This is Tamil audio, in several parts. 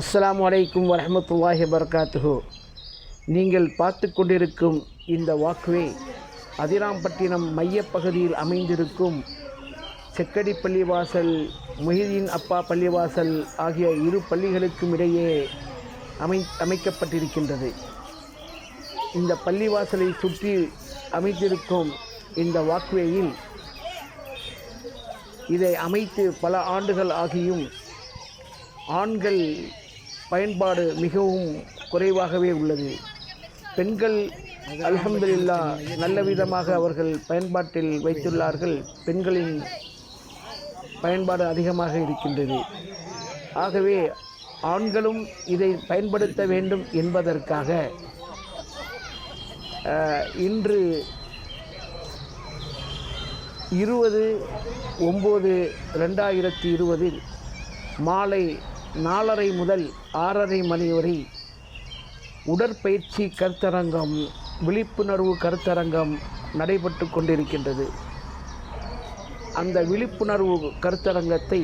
அஸ்லாம் வலைக்கும் வரமத்துல்லாஹி வபரகாத்துஹு. நீங்கள் பார்த்து கொண்டிருக்கும் இந்த வாக்குவே அதிராம்பட்டினம் மையப்பகுதியில் அமைந்திருக்கும் செக்கடி பள்ளிவாசல் முஹிதீன் அப்பா பள்ளிவாசல் ஆகிய இரு பள்ளிகளுக்கும் இடையே அமை அமைக்கப்பட்டிருக்கின்றது. இந்த பள்ளிவாசலை சுற்றி அமைத்திருக்கும் இந்த வாக்குவேயில் இதை அமைத்து பல ஆண்டுகள் ஆகியும் ஆண்கள் பயன்பாடு மிகவும் குறைவாகவே உள்ளது. பெண்கள் அல்ஹம்துலில்லா நல்ல விதமாக அவர்கள் பயன்பாட்டில் வைத்துள்ளார்கள். பெண்களின் பயன்பாடு அதிகமாக இருக்கின்றது. ஆகவே ஆண்களும் இதை பயன்படுத்த வேண்டும் என்பதற்காக இன்று இருபது ஒம்பது ரெண்டாயிரத்தி இருபதில் மாலை நாலரை முதல் ஆறரை மணி வரை உடற்பயிற்சி கருத்தரங்கம் விழிப்புணர்வு கருத்தரங்கம் நடைபெற்று கொண்டிருக்கின்றது. அந்த விழிப்புணர்வு கருத்தரங்கத்தை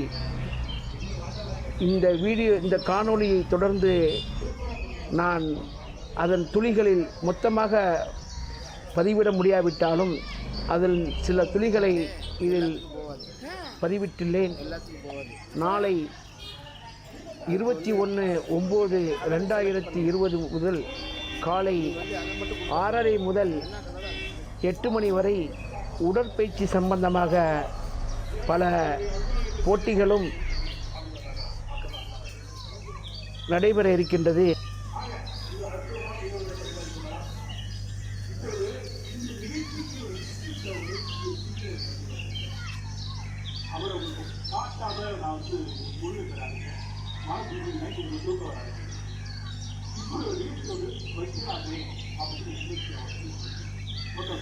இந்த வீடியோ இந்த காணொளியை தொடர்ந்து நான் அதன் துளிகளில் மொத்தமாக பதிவிட முடியாவிட்டாலும் அதில் சில துளிகளை இதில் பதிவிட்டுள்ளேன். நாளை இருபத்தி ஒன்று ஒம்பது ரெண்டாயிரத்தி இருபது முதல் காலை ஆறரை முதல் எட்டு மணி வரை உடற்பயிற்சி சம்பந்தமாக பல போட்டிகளும் நடைபெற இருக்கின்றது. மாசத்துக்கு நைட்டு உங்களுக்கு தூக்கம் வராது இப்படி வீட்டுக்கு வந்து வைக்கிறாங்க அப்படின்னு ஓகே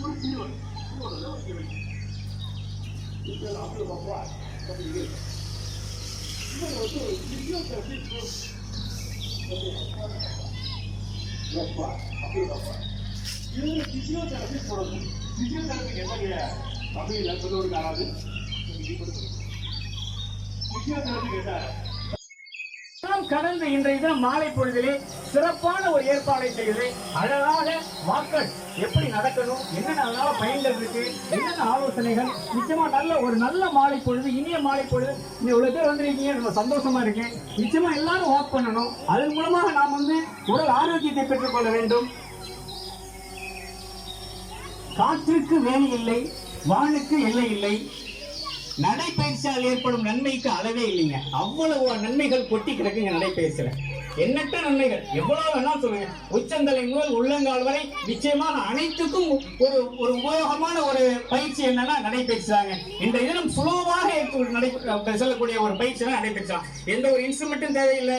ஒரு சீவன் சீவனில் வைக்க வேண்டும் இப்போ அப்படி பாப்பா அப்படி இருக்கு இதில் வந்து ஃபிசியோதெரபி அப்பா அப்படி பாப்பா இதில் ஃபிசியோதெரபி போடணும் ஃபிசியோதெரபிக்கு என்ன தமிழில் சொல்லுவது யாராவது ஃபிசியோதெரபி கேட்டார் எல்லாம் கடந்த இன்றைய தினம் மாலை பொழுதிலே சிறப்பான ஒரு ஏற்பாடை செய்து அழகாக வாக்கள் எப்படி நடக்கணும் என்னென்ன அதனால பயன்கள் இருக்கு என்னென்ன ஆலோசனைகள் நிச்சயமா நல்ல ஒரு நல்ல மாலை பொழுது இனிய மாலை பொழுது. இந்த இவ்வளவு பேர் வந்திருக்கீங்க ரொம்ப சந்தோஷமா இருக்கேன் நிச்சயமா எல்லாரும் வாக் பண்ணணும். அதன் மூலமாக நாம் வந்து உடல் ஆரோக்கியத்தை பெற்றுக்கொள்ள வேண்டும். காற்றுக்கு வேலை இல்லை வானுக்கு எல்லை இல்லை. நடைப்பயிற்சியால் ஏற்படும் நன்மைக்கு அளவே இல்லைங்க. அவ்வளவு நன்மைகள் கொட்டி கிடக்குங்க நடைப்பயிற்சியில எண்ணற்ற நன்மைகள். எவ்வளவு வேணா சொல்லுங்க. உச்சந்தலை முதல் உள்ளங்கால் வரை நிச்சயமான அனைத்துக்கும் ஒரு ஒரு உபயோகமான ஒரு பயிற்சி என்னன்னா நடைப்பயிற்சி தாங்க இன்றைய தினம் சுலபமாக நடை செல்லக்கூடிய ஒரு பயிற்சி தான் நடைபெற்றான் எந்த ஒரு இன்ஸ்ட்ருமெண்ட்டும் தேவையில்லை.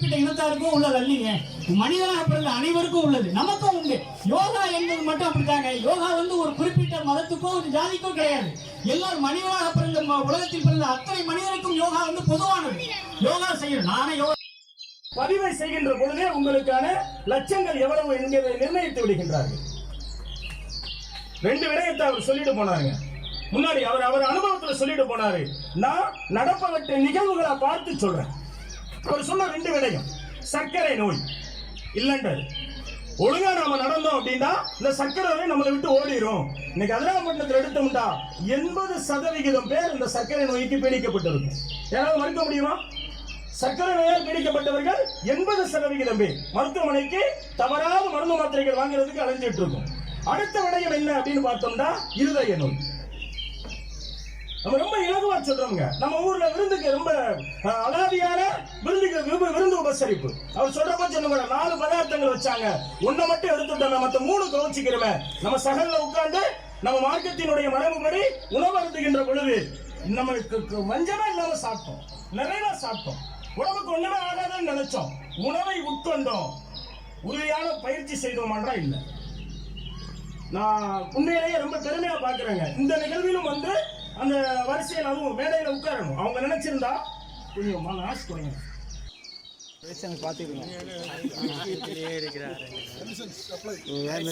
இனத்தாருக்கும் உள்ளது அல்லீங்க மனிதனாக பிறந்த அனைவருக்கும் உள்ளது. நமக்கும் உண்டு. யோகா என்பது மட்டும் அப்படித்தாங்க. யோகா வந்து ஒரு குறிப்பிட்ட மதத்துக்கோ ஒரு ஜாதிக்கோ கிடையாது. எல்லாரும் மனிதனாக பிறந்த ம- உலகத்தில் பிறந்த அத்தனை மனிதனுக்கும் யோகா வந்து பொதுவானது. யோகா செய்யணும் நானே யோகா பதிவை செய்கின்ற பொழுதே உங்களுக்கான லட்சங்கள் எவ்வளவு என்கிறதை நிர்ணயித்து விடுகின்றார்கள். ரெண்டு விடயத்தை அவர் சொல்லிட்டு போனாருங்க. முன்னாடி அவர் அவர் அனுபவத்துல சொல்லிட்டு போனாரு. நான் நடப்பவற்றை நிகழ்வுகளை பார்த்து சொல்றேன். அவர் சொன்ன ரெண்டு விடயம் சர்க்கரை நோய். இல்லைன்றது ஒழுங்கா நாம நடந்தோம் அப்படின்னா இந்த சர்க்கரை நோய் நம்மளை விட்டு ஓடிரும். இன்னைக்கு அதிராமட்டத்தில் எடுத்தோம்டா எண்பது சதவிகிதம் பேர் இந்த சர்க்கரை நோய்க்கு பீடிக்கப்பட்டிருக்கும் யாராவது மறுக்க முடியுமா? சர்க்கரை நோயால் பீடிக்கப்பட்டவர்கள் எண்பது சதவிகிதம் பேர். மருத்துவமனைக்கு தவறாத மருந்து மாத்திரைகள் வாங்குறதுக்கு அலைஞ்சிட்டு இருக்கும். அடுத்த விடயம் என்ன அப்படின்னு பார்த்தோம்னா இருதய நோய். நம்ம ரொம்ப இலகுவா சொல்றோங்க நம்ம ஊர்ல விருந்துக்கு ரொம்ப அலாதியான விருந்துக்கு விருந்து உபசரிப்பு. அவர் சொல்றப்ப சொன்ன நாலு பதார்த்தங்கள் வச்சாங்க. ஒன்னை மட்டும் எடுத்துட்டோம் மத்த மூணு கவனிச்சுக்கிறோமே நம்ம சகல்ல உட்கார்ந்து நம்ம மார்க்கத்தினுடைய மரபுபடி உணவு அருந்துகின்ற பொழுது நம்மளுக்கு கு- வஞ்சமே இல்லாம சாப்பிட்டோம். நிறைவா சாப்பிட்டோம். உடம்புக்கு ஒண்ணுமே ஆகாதுன்னு நினைச்சோம். உணவை உட்கொண்டோம். உறுதியான பயிற்சி செய்தோமான்றா இல்லை. நான் உண்மையிலேயே ரொம்ப பெருமையா பாக்குறேங்க இந்த நிகழ்விலும் வந்து அந்த வரிசையில் அதுவும் மேடையில் உட்காரணும். அவங்க நினைச்சிருந்தா கொஞ்சம் மன ஆசை குறையும்.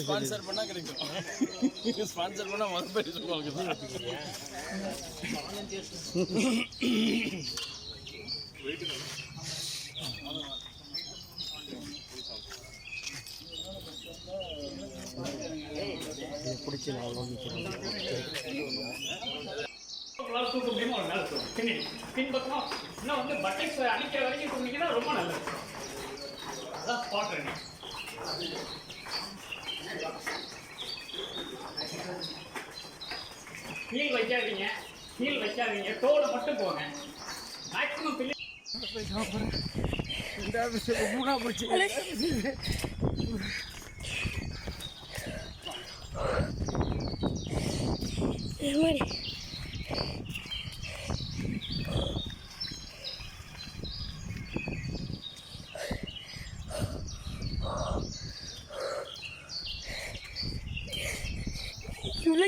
ஸ்பான்சர் பண்ணா கிடைக்கும். ஸ்பான்சர் பண்ணா முதல் பேர் நான் உங்களால் தூக்க முடியுமோ ஒரு மேலே தூக்கும் பின்னாடி பின்பக்கம் இன்னும் வந்து பட்டக்ஸ் அடிக்கிற வரைக்கும் தூங்கிங்கன்னா ரொம்ப நல்லது. அதான் ஸ்பாட் ரன்னிங் ஹீல் வைக்காதீங்க. ஹீல் வைக்காதீங்க. தோலை மட்டும் போங்க. மேக்ஸிமம் பிள்ளை மாதிரி.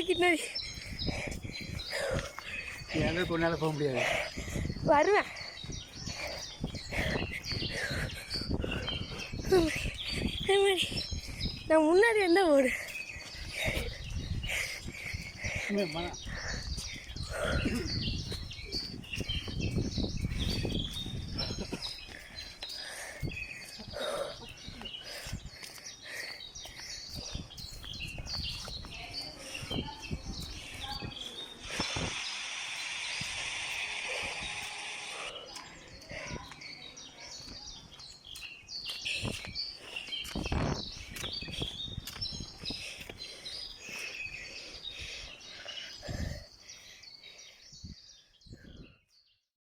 கிட்டாடி எங்கே கொண்டால போக முடியாது. வருவேன். நான் முன்னாடி இருந்தால் ஓடு. மன Thank you.